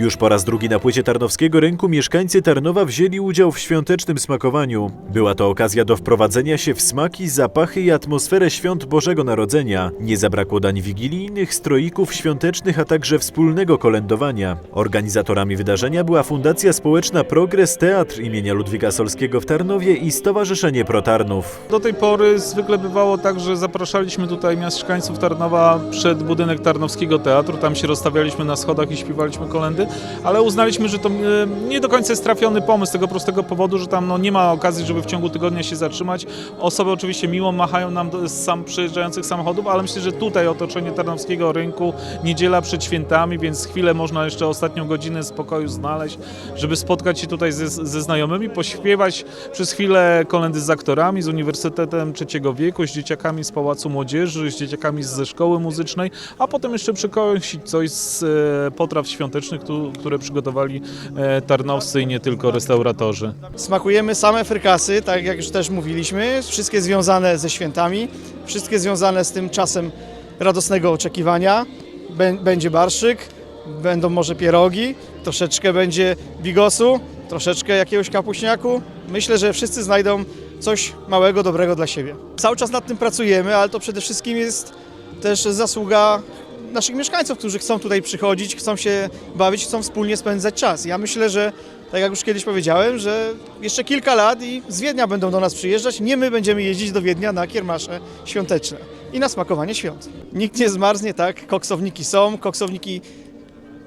Już po raz drugi na płycie Tarnowskiego Rynku mieszkańcy Tarnowa wzięli udział w świątecznym smakowaniu. Była to okazja do wprowadzenia się w smaki, zapachy i atmosferę świąt Bożego Narodzenia. Nie zabrakło dań wigilijnych, stroików świątecznych, a także wspólnego kolędowania. Organizatorami wydarzenia była Fundacja Społeczna Progres Teatr imienia Ludwika Solskiego w Tarnowie i Stowarzyszenie Protarnów. Do tej pory zwykle bywało tak, że zapraszaliśmy tutaj mieszkańców Tarnowa przed budynek Tarnowskiego Teatru. Tam się rozstawialiśmy na schodach i śpiewaliśmy kolendy, ale uznaliśmy, że to e, nie do końca jest trafiony pomysł z tego prostego powodu, że tam no, nie ma okazji, żeby w ciągu tygodnia się zatrzymać. Osoby oczywiście miło machają nam z sam przyjeżdżających samochodów, ale myślę, że tutaj otoczenie Tarnowskiego Rynku, niedziela przed świętami, więc chwilę można jeszcze ostatnią godzinę spokoju znaleźć, żeby spotkać się tutaj ze, ze znajomymi, pośpiewać przez chwilę kolendy z aktorami, z Uniwersytetem Trzeciego Wieku, z dzieciakami z Pałacu Młodzieży, z dzieciakami ze szkoły muzycznej, a potem jeszcze przykosić coś z e, potraw świątecznych, tu, które przygotowali e, tarnowscy i nie tylko restauratorzy. Smakujemy same frykasy, tak jak już też mówiliśmy, wszystkie związane ze świętami, wszystkie związane z tym czasem radosnego oczekiwania. Bę- Będzie barszyk, będą może pierogi, troszeczkę będzie bigosu, troszeczkę jakiegoś kapuśniaku. Myślę, że wszyscy znajdą coś małego, dobrego dla siebie. Cały czas nad tym pracujemy, ale to przede wszystkim jest też zasługa naszych mieszkańców, którzy chcą tutaj przychodzić, chcą się bawić, chcą wspólnie spędzać czas. Ja myślę, że tak jak już kiedyś powiedziałem, że jeszcze kilka lat i z Wiednia będą do nas przyjeżdżać. Nie my będziemy jeździć do Wiednia na kiermasze świąteczne i na smakowanie świąt. Nikt nie zmarznie, tak? Koksowniki są, koksowniki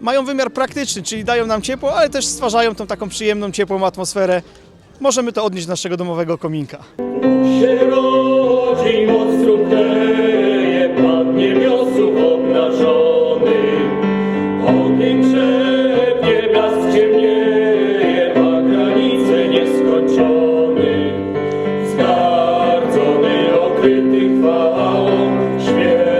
mają wymiar praktyczny, czyli dają nam ciepło, ale też stwarzają tą taką przyjemną, ciepłą atmosferę. Możemy to odnieść do naszego domowego kominka. się rodzi, moc. chwałą śmierć.